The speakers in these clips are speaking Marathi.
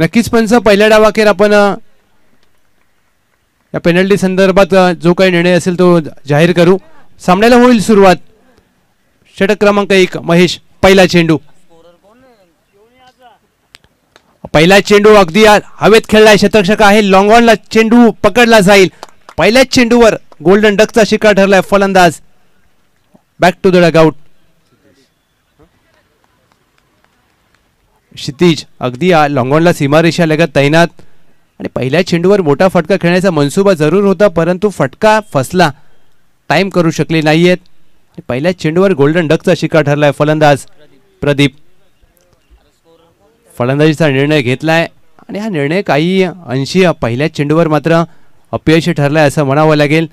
नक्कीच पण सर पहिल्या डावाखेर आपण या पेनल्टी संदर्भात जो काही निर्णय असेल तो जाहीर करू. सामन्याला होईल सुरुवात. षटक क्रमांक एक महेश पहिला चेंडू. पहिला चेंडू अगदी हवेत खेळलाय शतरक्षक आहे. लॉंग ऑनला चेंडू पकडला जाईल. पहिल्याच चेंडूवर गोल्डन डकचा शिकार ठरलाय फलंदाज. Back to the dugout Kshitij अगदी लॉंगॉनला सीमारेषा लगत तैनात. आणि पहिल्या चेंडूवर मोठा फटका खेळण्याचा मनसुबा जरूर होता परंतु फटका फसला. टाईम करू शकले नाहीयेत. आहेत पहिल्या चेंडूवर गोल्डन डकचा शिकार ठरलाय फलंदाज प्रदीप. फलंदाजीचा निर्णय घेतलाय. आणि हा निर्णय काही अंशी पहिल्या चेंडूवर मात्र अपयशी ठरलाय असं म्हणावं लागेल.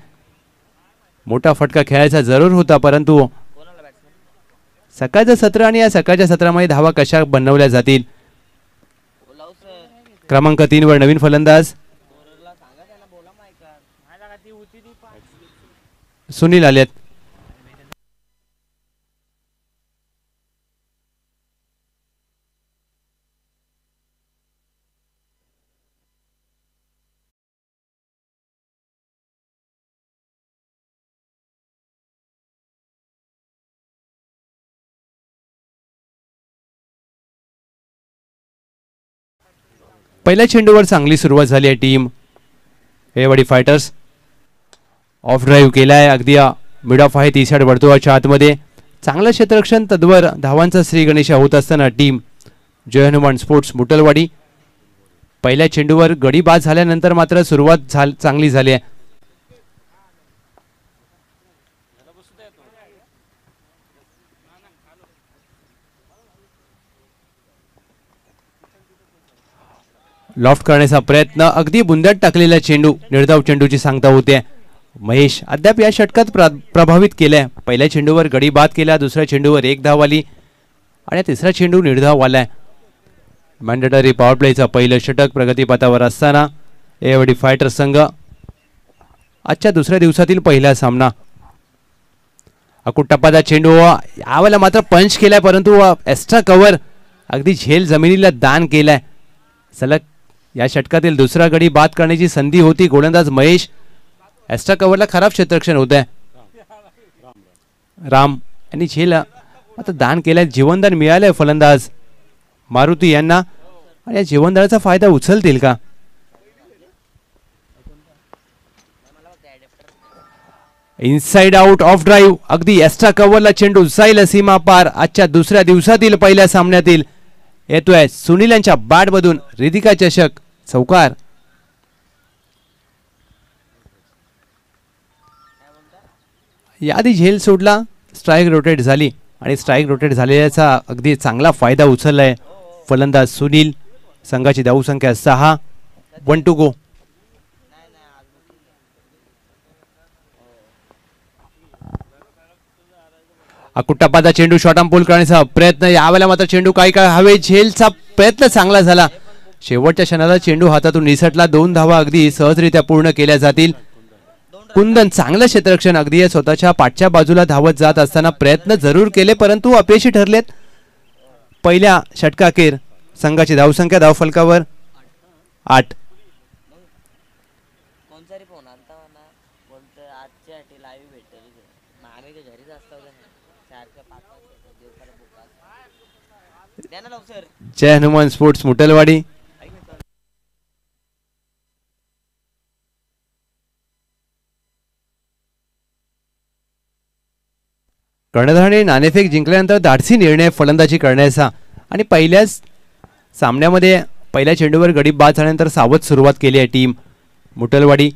मोठा फटका खेळायचा जरूर होता परंतु सकाळचं सत्र आणि या सकाळच्या सत्रामध्ये धावा कशा बनवल्या जातील? क्रमांक तीन वर नवीन फलंदाज. सुनील आलेत. पहिल्या चेंडूवर चांगली सुरुवात झाली आहे team. Hewadi fighters. Off drive केला आहे अगदी मिड ऑफ आहे ती साईड वर्तुळाच्या आतमध्ये. चांगलं क्षेत्ररक्षण तद्वर धावांचा श्री गणेशा होत असताना टीम. जय हनुमान स्पोर्ट्स मुटलवाडी. पहिल्या चेंडूवर गडी बाद झाल्यानंतर मात्र सुरुवात झाल चांगली झाली आहे. लॉफ्ट करण्याचा प्रयत्न. अगदी बुंद्यात टाकलेला चेंडू निर्धाव चेंडूची सांगता होते. महेश अद्याप या षटकात प्रभावित केलंय. पहिल्या चेंडूवर गडी बाद केला दुसऱ्या चेंडूवर एक धाव आली आणि तिसरा चेंडू निर्धाव आलाय. मॅन्डेटरी पॉवर प्लेचं पहिलं षटक प्रगतीपथावर असताना एवढी फायटर संघ आजच्या दुसऱ्या दिवसातील पहिला सामना. अकुट्टप्पाचा चेंडू हो, यावेळेला मात्र पंच केलाय परंतु एक्स्ट्रा कव्हर अगदी झेल जमिनीला दान केलाय. सलग या षटकातील दुसरा गडी बाद करण्याची संधी होती. गोलंदाज महेश एक्स्ट्रा कव्हरला खराब क्षेत्रक्षण होत आहे राम यांनी झेला आता दान केल्यास जीवनदान मिळालंय फलंदाज मारुती यांना. आणि या जीवनदानाचा फायदा उचलतील का? इनसाइड आउट ऑफ ड्राईव्ह अगदी एस्ट्रा कव्हरला चेंडू जाईल सीमा पार. आजच्या दुसऱ्या दिवसातील पहिल्या सामन्यातील येतोय सुनील यांच्या बॅटमधून रिधिका चषक. चौकार. याआधी झेल सोडला स्ट्राईक रोटेट झाली आणि स्ट्राईक रोटेट झालेल्याचा अगदी चांगला फायदा उचललाय. फलंदाज सुनील संघाची धावसंख्या सहा वन टू गो अकुट्टापाचा चेंडू शॉर्ट पूल करण्याचा प्रयत्न यावेळेला मात्र चेंडू काही काय हवे. झेलचा प्रयत्न चांगला झाला. शेवटच्या क्षणाला चेंडू हातातून निसटला. दोन धावा अगदी सहजरित्या पूर्ण केल्या जातील. कुंदन चांगलं क्षेत्ररक्षण अगदी या स्वतःच्या पाठच्या बाजूला धावत जात असताना प्रयत्न जरूर केले परंतु अपयशी ठरलेत. पहिल्या षटकाखेर संघाची धावसंख्या धावफलकावर आठ. कोणचा रे फोन आलता मला बोलतं आजच्या साठी लाईव्ह भेटेल मग आम्ही काय घरीच असतो का नाही सारखं पाच पाच दिवसाला बुक द्या ना लवकर जय हनुमान स्पोर्ट्स मुटलवाडी कर्णधाराने नाणेफेक जिंकल्यानंतर धाडसी निर्णय फलंदाजी करण्याचा आणि पहिल्याच सामन्यामध्ये पहिल्या चेंडूवर गडी बाद झाल्यानंतर सावध सुरुवात केली आहे टीम. मुटलवाडी.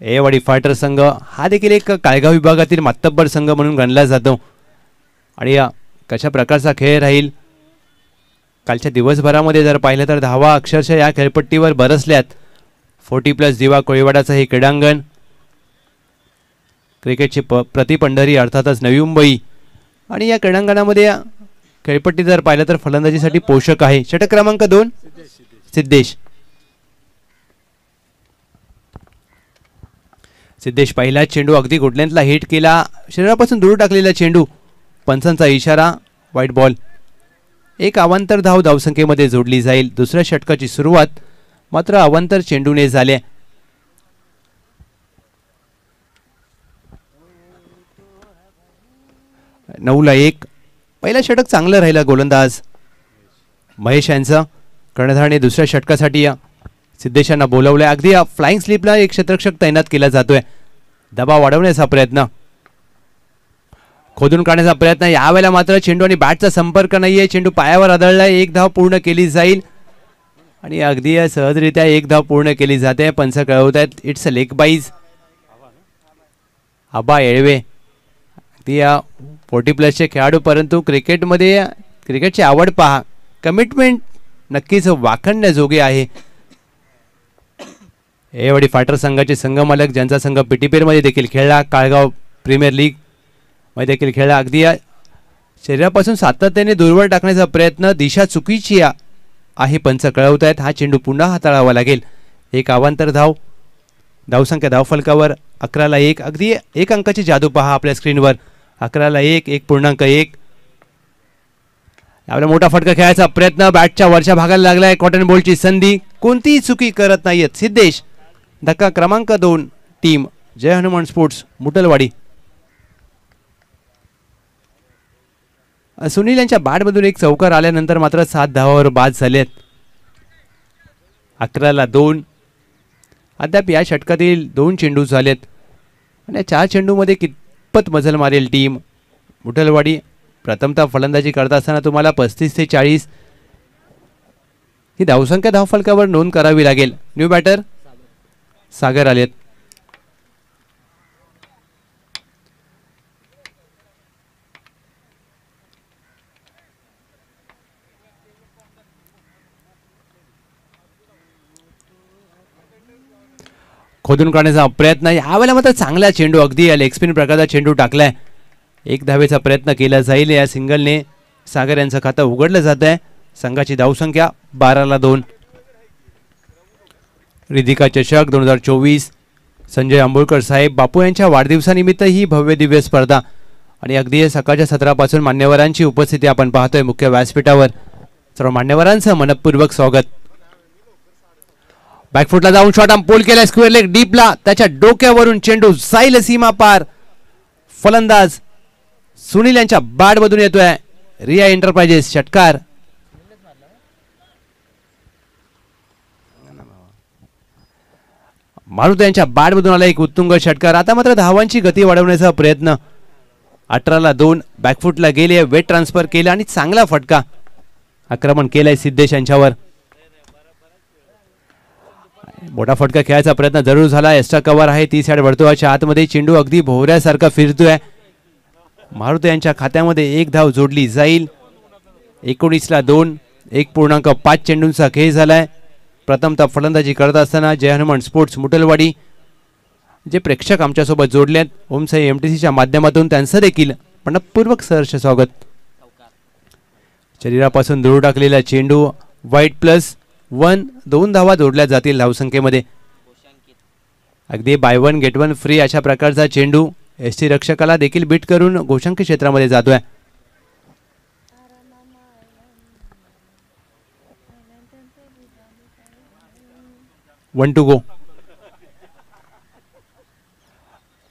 एवाडी फायटर संघ हा देखील एक काळगाव विभागातील मातब्बर संघ म्हणून गणला जातो. आणि कशा प्रकारचा खेळ राहील? कालच्या दिवसभरामध्ये जर पाहिलं तर धावा अक्षरशः या खेळपट्टीवर बरसल्यात. फोर्टी प्लस दिवा कोळीवाडाचं हे क्रीडांगण. क्रिकेटची प प्रतिपंढरी अर्थातच नवी मुंबई. आणि या क्रीडांगणामध्ये खेळपट्टी जर पाहिलं तर फलंदाजीसाठी पोषक आहे. षटक क्रमांक दोन सिद्धेश. सिद्धेश पहिला चेंडू अगदी गुडलेंथला हिट केला. शरीरापासून दूर टाकलेला चेंडू. पंचांचा इशारा व्हाईट बॉल एक अवांतर धाव धावसंख्येमध्ये जोडली जाईल. दुसऱ्या षटकाची सुरुवात मात्र अवांतर चेंडूने झाल्या नऊला एक. पहिला षटक चांगलं राहिलं गोलंदाज. महेश यांचं. कर्णधारने दुसऱ्या षटकासाठी या. सिद्धेशांना बोलवलंय. अगदी या फ्लाइंग स्लिपला एक क्षेत्रक्षक तैनात केला जातोय. दबाव वाढवण्याचा प्रयत्न. खोदून काढण्याचा प्रयत्न. यावेळेला मात्र चेंडू आणि बॅटचा संपर्क नाहीये. चेंडू पायावर आदळलाय. एक धाव पूर्ण केली जाईल. आणि अगदी या सहजरित्या एक धाव पूर्ण केली जाते. पंच कळवत आहेत. इट्स अ लेग बाईज आबा येळवे अगदी या फोर्टी प्लसचे खेळाडू परंतु क्रिकेटमध्ये क्रिकेटची आवड पहा. कमिटमेंट नक्कीच वाखणण्याजोगे आहे. एवढी फायटर संघाचे संघमालक ज्यांचा संघ पिटीपेरमध्ये देखील खेळला काळगाव प्रीमियर लीगमध्ये देखील खेळला. अगदी शरीरापासून सातत्याने दूरवर टाकण्याचा प्रयत्न दिशा चुकीची आहे पंच कळवत आहेत. हा चेंडू पुन्हा हाताळावा लागेल. एक अवांतर धाव. धावसंख्या धावफलकावर अकराला एक. अगदी एक अंकाची जादू पहा आपल्या स्क्रीनवर अकराला एक एक पूर्णांक एक. आपला मोठा फटका खेळायचा प्रयत्न. बॅटच्या वरच्या भागाला लागलाय कॉटन बॉलची संधी. कोणतीही चुकी करत नाहीयेत. सिद्धेश धक्का क्रमांक दोन टीम. जय हनुमान स्पोर्ट्स मुटलवाडी. सुनील यांच्या बॅटमधून एक चौकार आल्यानंतर मात्र सात धावावर बाद झालेत. अकराला दोन. अद्याप या षटकातील दोन चेंडू झालेत. आणि या चार चेंडूमध्ये कितपत मजल मारेल टीम. मुठलवाडी प्रथमतः फलंदाजी करत असताना तुम्हाला पस्तीस ते चाळीस ही धावसंख्या धावफलकावर नोंद करावी लागेल. न्यू बॅटर सागर आलेत. खोदून काढण्याचा प्रयत्न यावेळेला मात्र चांगला चेंडू अगदी या एक्सपिन प्रकारचा चेंडू टाकलाय. एक धावेचा प्रयत्न केला जाईल. या सिंगलने सागर यांचं खातं उघडलं जात आहे. संघाची धावसंख्या बाराला दोन. रिधिका चषक दोन हजार चोवीस. संजय आंबोळकर साहेब बापू यांच्या वाढदिवसानिमित्त ही भव्य दिव्य स्पर्धा. आणि अगदी सकाळच्या सत्रापासून मान्यवरांची उपस्थिती आपण पाहतोय मुख्य व्यासपीठावर. सर्व मान्यवरांचं मनपूर्वक स्वागत. बॅकफुटला जाऊन शॉट पोल केला स्क्वेअर लेग डीपला त्याच्या डोक्यावरून चेंडू साईल सीमा पार. फलंदाज सुनील यांच्या बॅटमधून येतोय. रिया एंटरप्राइजेस षटकार. मारुत यांच्या बॅटमधून आला एक उत्तुंग षटकार. आता मात्र धावांची गती वाढवण्याचा प्रयत्न. अठराला दोन बॅकफुटला गेले वेट ट्रान्सफर केलं आणि चांगला फटका. आक्रमण केलंय सिद्धेश यांच्यावर. मोठा फटका खेळायचा प्रयत्न जरूर झाला. एक्स्ट्रा कव्हर आहे ती साईड वर्तुळाच्या आतमध्ये. चेंडू अगदी भोवऱ्यासारखा फिरतोय. मारुती यांच्या खात्यामध्ये एक धाव जोडली जाईल. एकोणीसला दोन एक पूर्णांक पाच चेंडूंचा खेळ झालाय. प्रथमतः फलंदाजी करत असताना जय हनुमान स्पोर्ट्स मुटलवाडी जे प्रेक्षक आमच्यासोबत जोडले आहेत. ओमसाई एम टी सीच्या माध्यमातून त्यांचं देखील मनपूर्वक सहर्ष स्वागत. शरीरापासून दूर टाकलेला चेंडू वाईट प्लस वन दोन धावा जोडल्या जातील धावसंख्येमध्ये. अगदी buy one get one free अशा प्रकारचा चेंडू एस टी रक्षकाला देखील बीट करून गोशांकी क्षेत्रामध्ये जातोय. वन टू गो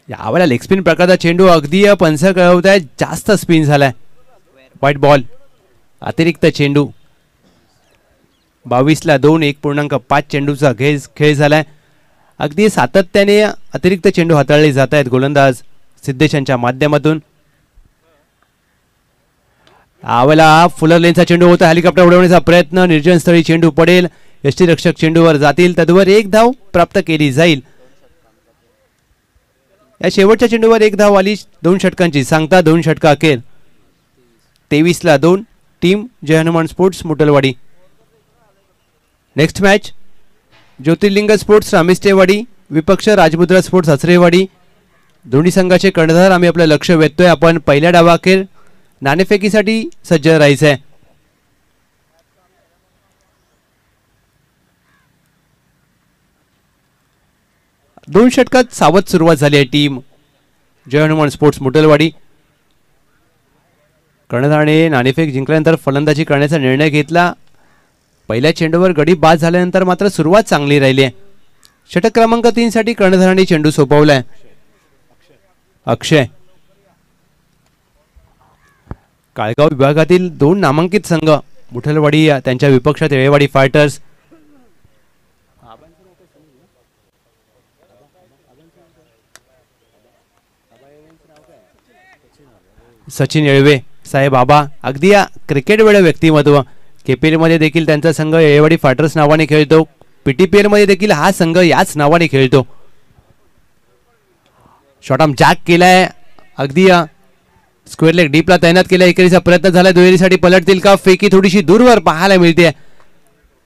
यावेळेला लेग स्पिन प्रकारचा चेंडू अगदी पंच कळवत आहे जास्त स्पिन झालाय. व्हाईट बॉल अतिरिक्त चेंडू. बावीसला दोन एक पूर्णांक पाच चेंडूचा खेळ खेळ झालाय. अगदी सातत्याने अतिरिक्त चेंडू हाताळले जात आहेत गोलंदाज सिद्धेशांच्या माध्यमातून. आवला फुलर लेनचा चेंडू होता हेलिकॉप्टर उडवण्याचा प्रयत्न निर्जन स्थळी चेंडू पडेल यष्टी रक्षक चेंडूवर जातील तद्वर एक धाव प्राप्त केली जाईल. या शेवटच्या चेंडूवर एक धाव आली दोन षटकांची सांगता दोन षटका अखेर. तेवीसला दोन team Jay Hanuman sports Mutalwadi. Next match Jyotirling sports Ramistewadi विपक्ष राजमुद्रा स्पोर्ट्स हसरेवाडी दोन्ही संघाचे कर्णधार आम्ही आपलं लक्ष वेधतोय. आपण पहिल्या डावाखेर नाणेफेकीसाठी सज्ज राहायचं आहे दोन षटकात सावध सुरुवात झाली आहे टीम. जय हनुमान स्पोर्ट्स मुटलवाडी. कर्णधाराने नाणेफेक जिंकल्यानंतर फलंदाजी करण्याचा निर्णय घेतला. पहिल्या चेंडूवर गडी बाद झाल्यानंतर मात्र सुरुवात चांगली राहिली आहे. षटक क्रमांक तीन साठी कर्णधाराने चेंडू सोपवलाय. अक्षय. काळगाव विभागातील दोन नामांकित संघ मुठलवाडी त्यांच्या विपक्षात येळेवाडी फायटर्स. सचिन येळवे साहेब बाबा अगदी या क्रिकेट वेळ व्यक्तिमत्व. केपीएलमध्ये देखील त्यांचा संघ येळेवाडी फायटर्स नावाने खेळतो. पीटीपीएलमध्ये देखील हा संघ याच नावाने खेळतो. शॉटम जॅक केलाय. अगदी स्क्वेअर लेग डीपला तैनात केला एकेरीचा प्रयत्न झाला दुहेरीसाठी पलटतील का? फेकी थोडीशी दूरवर पाहायला मिळते.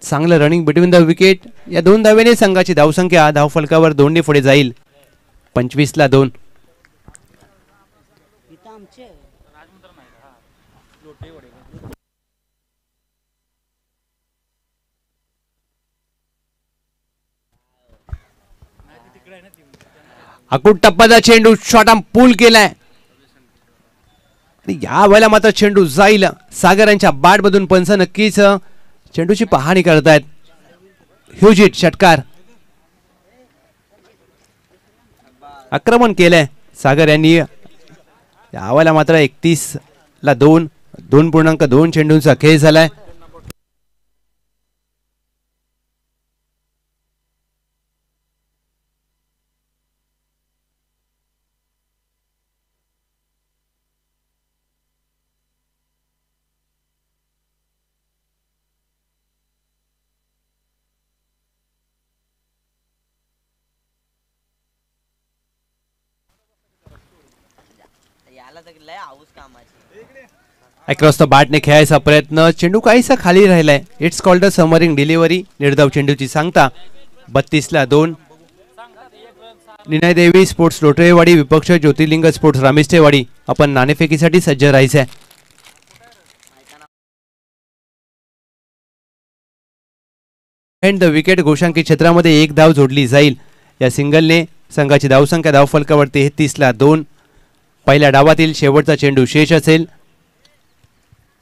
चांगलं रनिंग बिटवीन द विकेट या दोन धावेने संघाची धावसंख्या धावफलकावर दोनने पुढे जाईल. पंचवीसला दोन. अकुट टप्प्याचा चेंडू शॉटाम पूल केलाय. आणि या वेळेला मात्र चेंडू जाईल. सागरांच्या मधून पंच नक्कीच चेंडूची पाहणी करतायत. ह्युजिट षटकार. आक्रमण केलंय सागर यांनी. या वेळेला मात्र एकतीस ला दोन दोन पूर्णांक दोन चेंडूंचा खेळ झालाय. याला तर लय हाऊस कामाची. अक्रॉस द बॅटने खेळायचा प्रयत्न. चेंडू काहीसा खाली राहिलाय. It's called a simmering delivery निर्धाव चेंडूची सांगता. बत्तीसला दोन. निनयदेवी स्पोर्ट्स लोटरेवाडी विपक्ष ज्योतिर्लिंग स्पोर्ट्स रामिष्टेवाडी आपण नाणेफेकीसाठी सज्ज राहायचंय. अँड द विकेट घोषांकित क्षेत्रामध्ये एक धाव जोडली जाईल. या सिंगलने संघाची धावसंख्या धावफलकावर तेहतीसला दोन. पहिल्या डावातील शेवटचा चेंडू शेष असेल.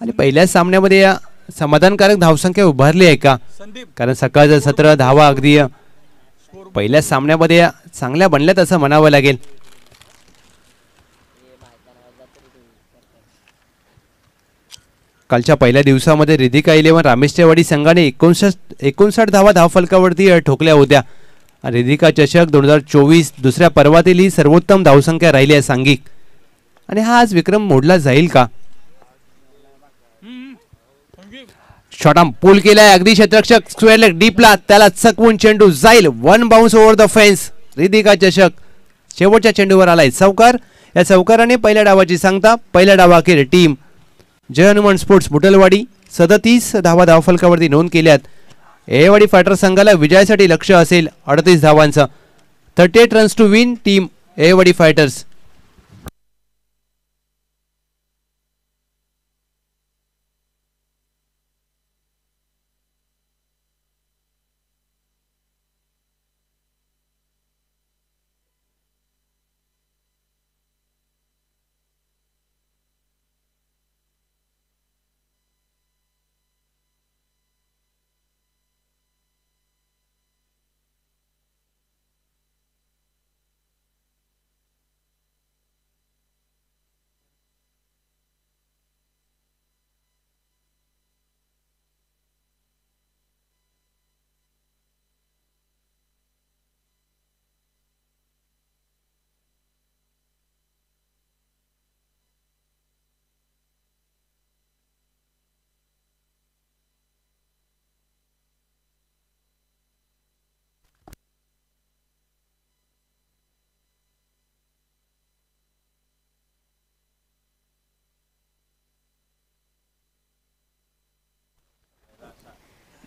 आणि पहिल्याच सामन्यामध्ये या समाधानकारक धावसंख्या उभारली आहे का? कारण सकाळचं सत्र धावा अगदी पहिल्याच सामन्यामध्ये या चांगल्या बनल्यात असं म्हणावं लागेल. कालच्या पहिल्या दिवसामध्ये रिधिका इलेव्हन रामेशचेवाडी संघाने एकोणसाठ एकोणसाठ धावा धावफलकावरती ठोकल्या होत्या. आणि रिधिका चषक दोन हजार चोवीस दुसऱ्या पर्वातील ही सर्वोत्तम धावसंख्या राहिली आहे सांघिक. आणि हा आज विक्रम मोडला जाईल का? शॉटाम पूल केलाय अगदी क्षेत्ररक्षक. स्क्वेअर लेग डीपला त्याला चकवून चेंडू जाईल. One bounce over the fence Ridika चषक. शेवटच्या चेंडूवर आलाय चौकार या चौकाराने पहिल्या डावाची सांगता. पहिल्या डावाखेर टीम जय हनुमान स्पोर्ट्स बुटलवाडी. सदतीस धावा धावफलकावरती नोंद केल्यात. एवाडी फायटर संघाला विजयासाठी लक्ष असेल अडतीस धावांचं. Thirty eight runs to win team Ewadi fighters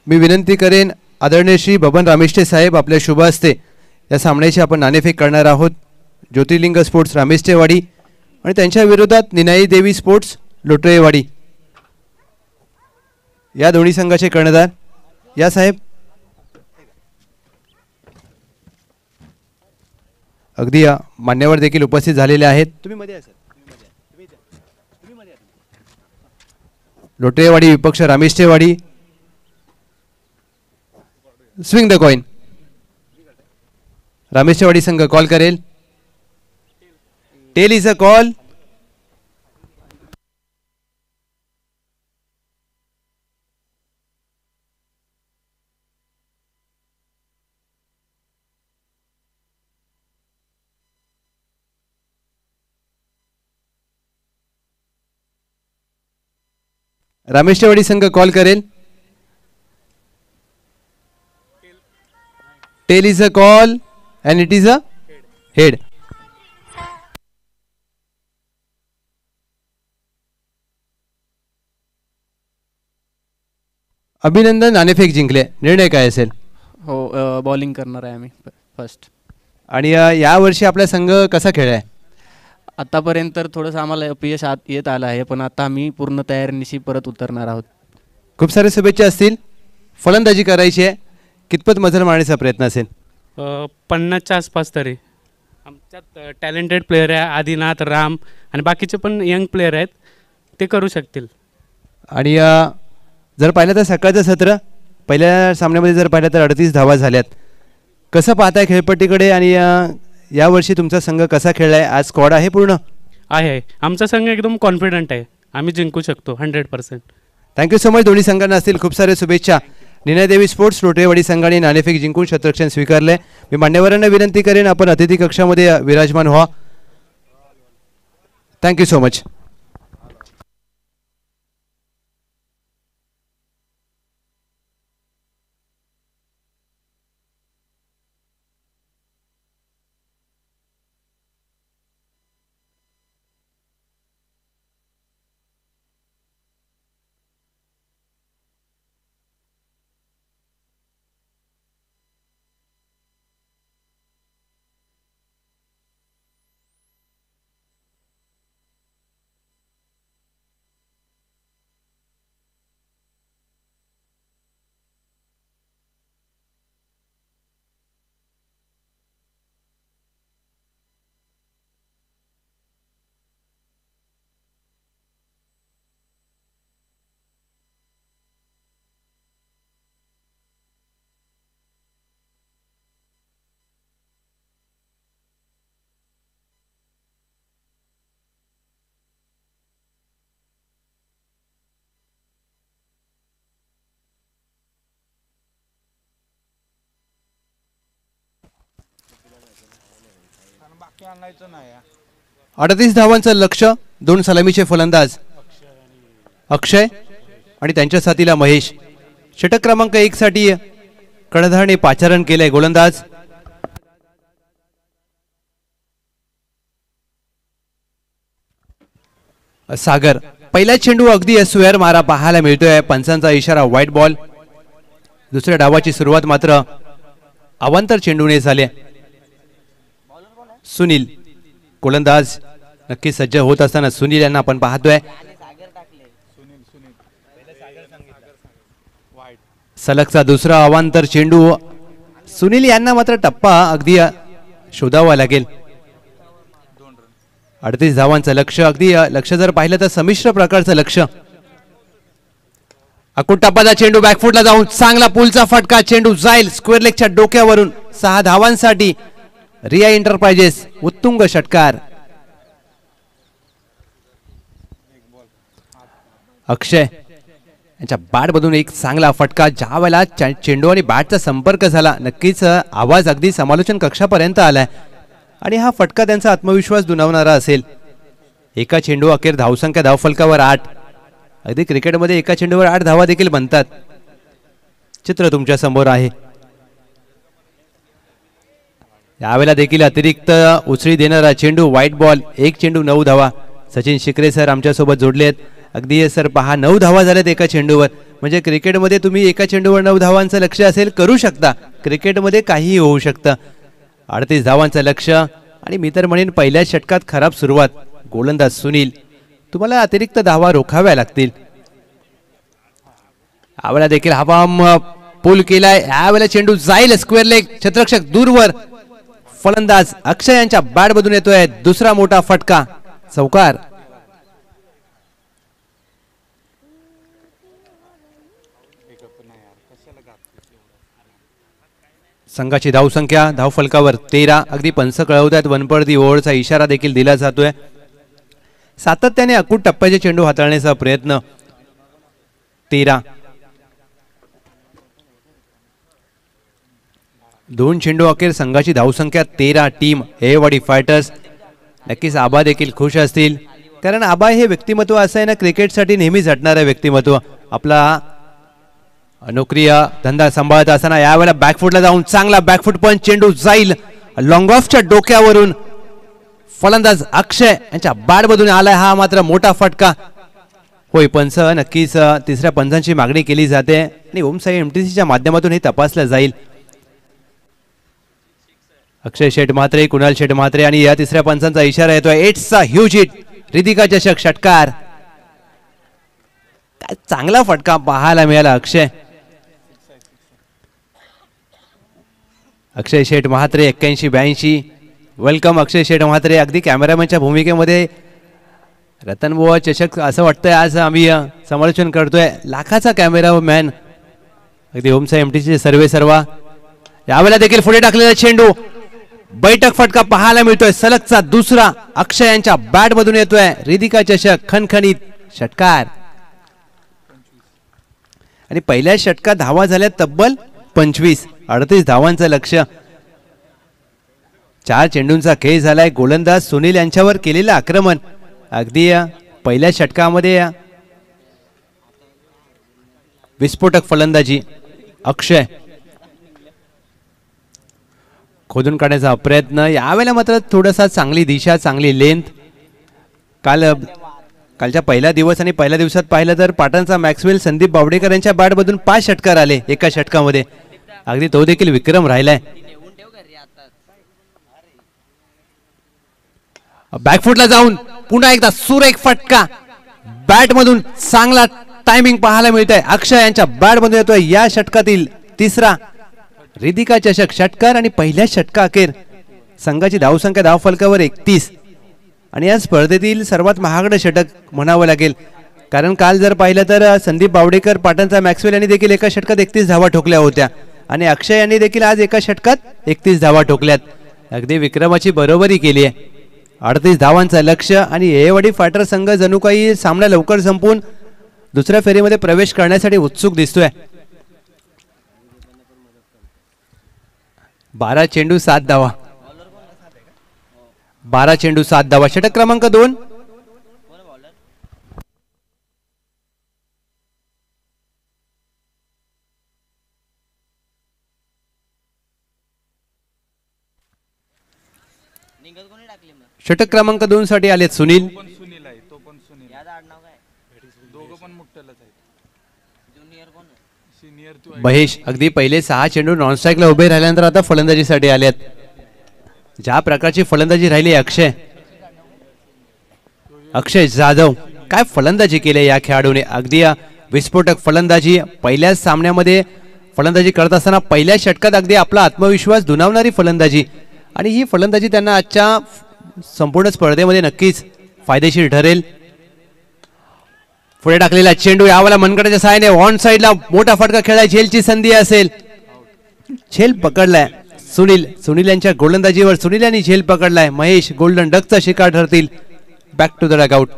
मी विनंती करेन आदरणीय श्री बबन रामेष्टे साहेब आपल्या शुभ असते या सामन्याची आपण नाणेफेक करणार आहोत. ज्योतिर्लिंग स्पोर्ट्स रामेष्टेवाडी आणि त्यांच्या विरोधात निनाई देवी स्पोर्ट्स लोटरेवाडी. या दोन्ही संघाचे कर्णधार. या साहेब. अगदी या मान्यवर देखील उपस्थित झालेले आहेत. तुम्ही मध्ये लोटरेवाडी विपक्ष Rameshtewadi swing the coin Rameshtewadi संघ कॉल करेल. Tail is a call Rameshtewadi संघ कॉल करेल. Tail is a call and it is a head अभिनंदन नाणेफेक जिंकले. निर्णय काय असेल? हो बॉलिंग करणार आहे आम्ही फर्स्ट आणि अ, यावर्षी आपला संघ कसा खेळलाय? आतापर्यंत तर थोडंसं आम्हाला अपयश आत येत आलं आहे पण आता आम्ही पूर्ण तयारीनिशी परत उतरणार आहोत. खूप सारे शुभेच्छा असतील. फलंदाजी करायची आहे. कितपत मजल मारण्याचा प्रयत्न असेल? पन्नासच्या आसपास तरी. आमच्यात टॅलेंटेड प्लेयर आहे आदिनाथ राम आणि बाकीचे पण यंग प्लेयर आहेत. ते करू शकतील. आणि जर पाहिलं तर सकाळचं सत्र पहिल्या सामन्यामध्ये जर पाहिलं तर अडतीस धावा झाल्यात. कसं पाहताय खेळपट्टीकडे आणि यावर्षी तुमचा संघ कसा खेळलाय? आज स्क्वॉड आहे पूर्ण? आहे. आहे आमचा संघ एकदम कॉन्फिडंट आहे. आम्ही जिंकू शकतो hundred percent thank you so much दोन्ही संघांना असतील खूप सारे शुभेच्छा. निनादेवी स्पोर्ट्स लोटेवाडी संघाने नाणेफेक जिंकून शतरक्षण स्वीकारले. मी मान्यवरांना विनंती करेन आपण अतिथी कक्षामध्ये विराजमान व्हा. थँक्यू सो मच अडतीस धावांचं लक्ष दोन सलामीचे फलंदाज. अक्षय आणि त्यांच्या साथीला महेश. षटक क्रमांक एक साठी कडधारने पाचारण केलंय गोलंदाज. सागर पहिला चेंडू अगदी सुयर मारा पाहायला मिळतोय. पंचांचा इशारा व्हाईट बॉल दुसऱ्या डावाची सुरुवात मात्र अवांतर चेंडूने झाली. सुनील गोलंदाज नक्की सज्ज होत असताना सुनील यांना आपण पाहतोय. सलगचा दुसरा अवांतर चेंडू. सुनील यांना मात्र टप्पा अगदी शोधावा लागेल. अडतीस धावांचं लक्ष. अगदी लक्ष जर पाहिलं तर संमिश्र प्रकारचं लक्ष. अकुट टप्पाचा चेंडू बॅकफुटला जाऊन चांगला पुलचा फटका. चेंडू जाईल स्क्वेअर लेगच्या डोक्यावरून. सहा धावांसाठी रिया एंटरप्राइजेस उत्तुंग षटकार। अक्षय यांच्या बॅटमधून एक चांगला फटका ज्या वेळेला चेंडू आणि बॅटचा संपर्क झाला नक्कीच आवाज अगदी समालोचन कक्षापर्यंत आलाय. आणि हा फटका त्यांचा आत्मविश्वास दुणावणारा असेल. एका चेंडू अखेर धावसंख्या धावफलकावर आठ. अगदी क्रिकेटमध्ये एका चेंडूवर आठ धावा देखील बनतात. चित्र तुमच्यासमोर आहे. यावेळेला देखील अतिरिक्त उचळी देणारा चेंडू व्हाईट बॉल एक चेंडू नऊ धावा. सचिन शिकरे सर आमच्यासोबत जोडले आहेत. अगदी सर पहा नऊ धावा झाल्यात एका चेंडूवर. म्हणजे क्रिकेटमध्ये तुम्ही एका चेंडूवर नऊ धावांचं लक्ष असेल करू शकता. क्रिकेटमध्ये काहीही होऊ शकतं. अडतीस धावांचं लक्ष. आणि मी तर म्हणेन पहिल्याच षटकात खराब सुरुवात. गोलंदाज सुनील. तुम्हाला अतिरिक्त धावा रोखाव्या लागतील. यावेळेला देखील हवाम पूल केलाय. यावेळेला चेंडू जाईल स्क्वेअर लेग. छत्रक्षक दूरवर. फलंदाज अक्षय यांच्या बॅट मधून येतोय दुसरा मोठा फटका. चौकार. संघाची धावसंख्या धावफलकावर तेरा. अगदी पंच कळवतात वनपडदी ओळचा इशारा देखील दिला जातोय. सातत्याने अकूट टप्प्याचे चेंडू हाताळण्याचा प्रयत्न. तेरा. दोन चेंडू अखेर संघाची धावसंख्या तेरा टीम एवाडी फायटर्स. नक्कीच आबा देखील खुश असतील. कारण आबा हे व्यक्तिमत्व असं आहे ना क्रिकेटसाठी नेहमी झटणारं व्यक्तिमत्व. आपला नोकरी धंदा सांभाळत असताना यावेळेला बॅकफुटला जाऊन चांगला बॅकफुट पण चेंडू जाईल. लॉंग ऑफच्या डोक्यावरून फलंदाज अक्षय यांच्या बॅटमधून आलाय हा मात्र मोठा फटका. होय पंच नक्कीच तिसऱ्या पंचांची मागणी केली जाते. आणि ओमसाई एमटीसीच्या माध्यमातून हे तपासलं जाईल. अक्षय शेठ म्हात्रे कुणाल शेठ म्हात्रे आणि या तिसऱ्या पंचांचा इशारा येतोय. एट्सचा ह्यूज हिट रितिका चषक षटकार. चांगला फटका पाहायला मिळाला अक्षय. अक्षय शेठ म्हात्रे एक्क्याऐंशी ब्याऐंशी. वेलकम अक्षय शेठ म्हात्रे. अगदी कॅमेरामॅनच्या भूमिकेमध्ये रतनबुवा चषक असं वाटतंय आज आम्ही समालोचन करतोय. लाखाचा कॅमेरामॅन अगदी ओमचा एमटीचे सर्वे सर्वा. यावेळेला देखील पुढे टाकलेला चेंडू. बैठक फटका पाहायला मिळतोय. सलगचा दुसरा अक्षय यांच्या बॅट मधून येतोय. रिदिका चषक खणखणीत षटकार. आणि पहिल्या षटकात धावा झाल्या तब्बल पंचवीस. अडतीस धावांचं लक्ष. चार चेंडूंचा खेळ झालाय. गोलंदाज सुनील यांच्यावर केलेलं आक्रमण. अगदी या पहिल्या षटकामध्ये या. विस्फोटक फलंदाजी. अक्षय. खोदून काढण्याचा प्रयत्न. यावेळेला मात्र थोडासा चांगली दिशा चांगली लेंथ काल कालच्या पहिला दिवस आणि पहिल्या दिवसात पाहिलं तर पाटणचा मॅक्सवेल संदीप बावडेकर यांच्या बॅटमधून पाच षटकार आले एका षटकामध्ये. अगदी तो देखील विक्रम राहिलाय. बॅकफुटला जाऊन पुन्हा एकदा सुरेख फटका. बॅट मधून चांगला टायमिंग पाहायला मिळत आहे अक्षय यांच्या बॅट मधून येतोय या षटकातील तिसरा. रिदिका चषक षटकार आणि पहिल्या षटका अखेर संघाची धावसंख्या धावफलकावर एकतीस. आणि या स्पर्धेतील सर्वात महागडं षटक म्हणावं लागेल. कारण काल जर पाहिलं तर संदीप बावडेकर पाटणचा मॅक्सवेल यांनी देखील एका षटकात एकतीस धावा ठोकल्या होत्या. आणि अक्षय यांनी देखील आज एका षटकात एकतीस धावा ठोकल्यात. अगदी विक्रमाची बरोबरी केली आहे. अडतीस धावांचं लक्ष आणि हेवाडी फायटर संघ जणू काही सामना लवकर संपून दुसऱ्या फेरीमध्ये प्रवेश करण्यासाठी उत्सुक दिसतोय. बारा चेंडू सात धावा. बारा चेंडू सात धावा. षटक क्रमांक दोन. निघत कोणी टाकली मग षटक क्रमांक दोन साठी आलेत सुनील. सुनील आहे तो पण सुनील दोघं पण मुठ्ठलच आहेत. ज्युनियर कोण आहे? महेश अगदी पहिले सहा चेंडू नॉनस्ट्राईकला उभे राहिल्यानंतर आता फलंदाजीसाठी आलेत. ज्या प्रकारची फलंदाजी राहिली अक्षय. अक्षय जाधव काय फलंदाजी केली या खेळाडूने? अगदी विस्फोटक फलंदाजी पहिल्याच सामन्यामध्ये फलंदाजी करत असताना पहिल्या षटकात अगदी आपला आत्मविश्वास दुनावणारी फलंदाजी. आणि ही फलंदाजी त्यांना आजच्या संपूर्ण स्पर्धेमध्ये नक्कीच फायदेशीर ठरेल. पुढे टाकलेला चेंडू यावाला मनगडाच्या सहाय्याने ऑन साईडला मोठा फटका खेळाय झेलची संधी असेल. झेल पकडलाय. सुनील सुनील यांच्या गोलंदाजीवर सुनील यांनी झेल पकडलाय. महेश गोल्डन डकचा शिकार ठरतील. बॅक टू द डगआउट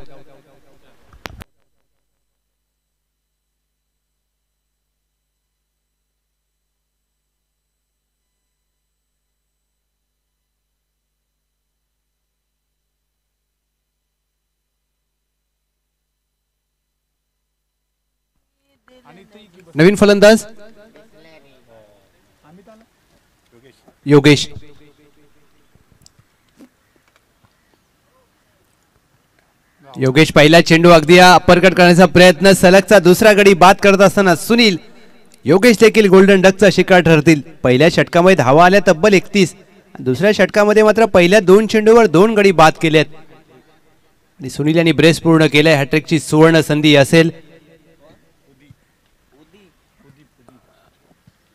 नवीन फलंदाज? योगेश. योगेश पहिला चेंडू अगदी अपरकट करण्याचा प्रयत्न सलगचा दुसरा गडी बाद करत असताना सुनील योगेश देखील गोल्डन डकचा शिकार ठरतील. पहिल्या षटकामध्ये धावा आल्या तब्बल एकतीस. दुसऱ्या षटकामध्ये मात्र पहिल्या दोन चेंडूवर दोन गडी बाद केले आणि सुनील यांनी ब्रेस पूर्ण केलंय. हॅट्रिकची सुवर्ण संधी असेल.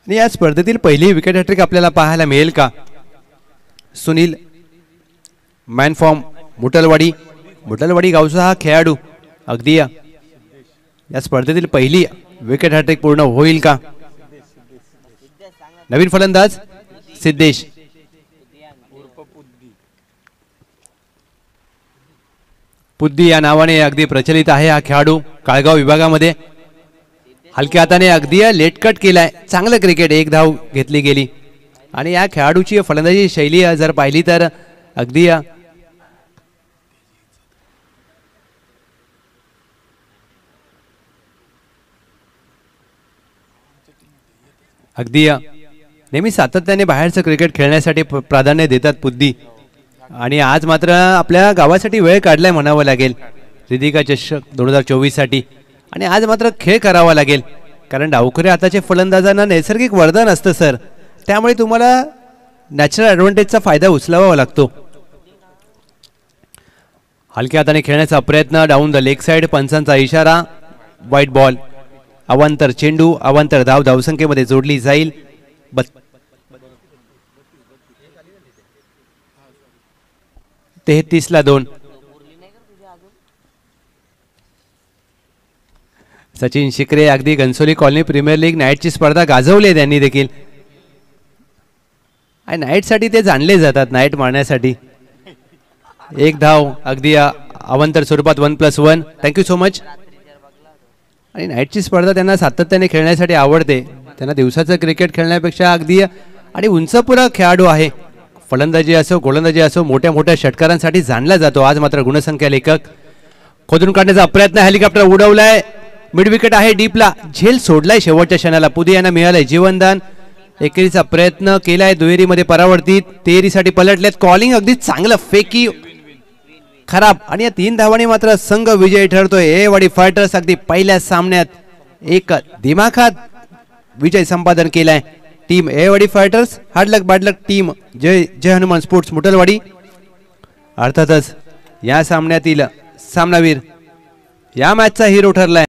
आणि या स्पर्धेतील पहिली विकेट हॅट्रिक आपल्याला पाहायला मिळेल का? Sunil man form Mutalwadi. मुटलवाडी गावचा हा खेळाडू अगदी या. या स्पर्धेतील पहिली विकेट हॅट्रिक पूर्ण होईल का? नवीन फलंदाज सिद्धेश. उर्फ पुद्दी या नावाने अगदी प्रचलित आहे हा खेळाडू. काळगाव विभागामध्ये हलक्या हाताने अगदी लेट कट केलाय. चांगलं क्रिकेट एक धाव घेतली गेली. आणि या खेळाडूची फलंदाजी शैली जर पाहिली तर अगदी अगदी नेहमी सातत्याने बाहेरचं क्रिकेट खेळण्यासाठी प्राधान्य देतात बुद्धी. आणि आज मात्र आपल्या गावासाठी वेळ काढलाय म्हणावं लागेल. रिदिका चषक दोन हजार चोवीससाठी. आणि आज मात्र खेळ करावा लागेल. कारण डावखरे आताचे फलंदाजांना नैसर्गिक वरदान असतं सर. त्यामुळे तुम्हाला नॅचरल ॲडव्हान्टेजचा फायदा उचलावा लागतो. हलक्या हाताने खेळण्याचा प्रयत्न डाऊन द लेग साईड पंचांचा इशारा वाईट बॉल अवांतर चेंडू अवांतर धाव धावसंख्येमध्ये जोडली जाईल. बत तेहतीसला दोन. सचिन शिकरे अगदी घनसोली कॉलनी प्रीमियर लीग नाईटची स्पर्धा गाजवली आहे त्यांनी देखील. आणि नाईटसाठी ते जाणले जातात नाईट मारण्यासाठी. एक धाव अगदी अवंतर स्वरूपात one plus one. Thank you so much आणि नाईटची स्पर्धा त्यांना सातत्याने खेळण्यासाठी आवडते. त्यांना दिवसाचं क्रिकेट खेळण्यापेक्षा अगदी आणि उंचपुरा खेळाडू आहे. फलंदाजी असो गोलंदाजी असो मोठ्या मोठ्या षटकारांसाठी जाणला जातो. आज मात्र गुणसंख्या लेखक. खोदून काढण्याचा प्रयत्न हेलिकॉप्टर उडवलाय. मिडविकेट आहे डीपला. झेल सोडलाय शेवटच्या क्षणाला. पुदे यांना मिळालंय जीवनदान. एकेरीचा प्रयत्न केलाय दुहेरीमध्ये परावर्तित. तेरीसाठी पलटलेत. कॉलिंग अगदी चांगलं. फेकी खराब. आणि या तीन धावांनी मात्र संघ विजयी ठरतोय. ए वाडी फायटर्स अगदी पहिल्या सामन्यात एक दिमाखात विजय संपादन केलाय. टीम ए वाडी फायटर्स हाडलक बाडलक टीम जय जय हनुमान स्पोर्ट्स मुटलवाडी. अर्थातच या सामन्यातील सामनावीर या मॅचचा हिरो ठरलाय.